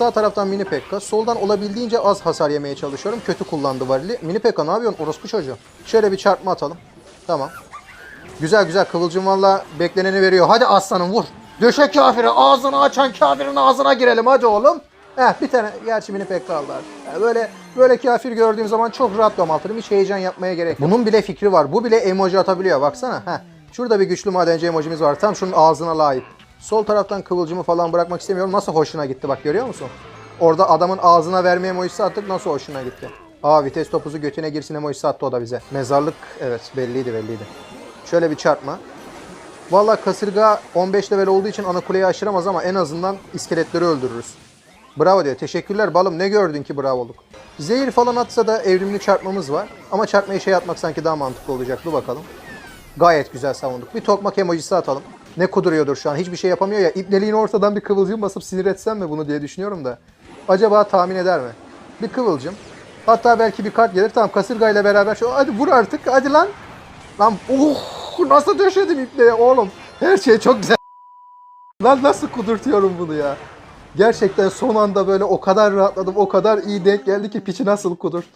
Sağ taraftan mini pekka. Soldan olabildiğince az hasar yemeye çalışıyorum. Kötü kullandı varili. Mini pekka ne yapıyorsun orospu çocuğu? Şöyle bir çarpma atalım. Tamam. Güzel güzel kıvılcım valla bekleneni veriyor. Hadi aslanım vur. Döşe kafiri ağzını açan kafirin ağzına girelim hadi oğlum. Heh bir tane gerçi mini pek kaldı artık. Yani böyle böyle kafir gördüğüm zaman çok rahat domaltırım. Hiç heyecan yapmaya gerek yok. Bunun bile fikri var. Bu bile emoji atabiliyor baksana. Heh. Şurada bir güçlü madenci emojimiz var. Tam şunun ağzına layık. Sol taraftan kıvılcımı falan bırakmak istemiyorum. Nasıl hoşuna gitti bak görüyor musun? Orada adamın ağzına verme emojisi attık nasıl hoşuna gitti. Aa vites topuzu götüne girsin emojisi attı o da bize. Mezarlık evet belliydi belliydi. Şöyle bir çarpma. Valla kasırga 15 level olduğu için ana kuleyi aşıramaz ama en azından iskeletleri öldürürüz. Bravo diyor. Teşekkürler balım. Ne gördün ki bravoluk. Zehir falan atsa da evrimli çarpmamız var. Ama çarpmayı şey atmak sanki daha mantıklı olacak. Dur bakalım. Gayet güzel savunduk. Bir tokmak emojisi atalım. Ne kuduruyordur şu an. Hiçbir şey yapamıyor ya. İpneliğin ortadan bir kıvılcım basıp sinir etsem mi bunu diye düşünüyorum da. Acaba tahmin eder mi? Bir kıvılcım. Hatta belki bir kart gelir. Tamam kasırgayla beraber şu hadi vur artık. Hadi lan. Lan oh nasıl döşedim ipneye oğlum. Her şey çok güzel. Lan nasıl kudurtuyorum bunu ya. Gerçekten son anda böyle o kadar rahatladım, o kadar iyi denk geldi ki piçi nasıl kudurttum.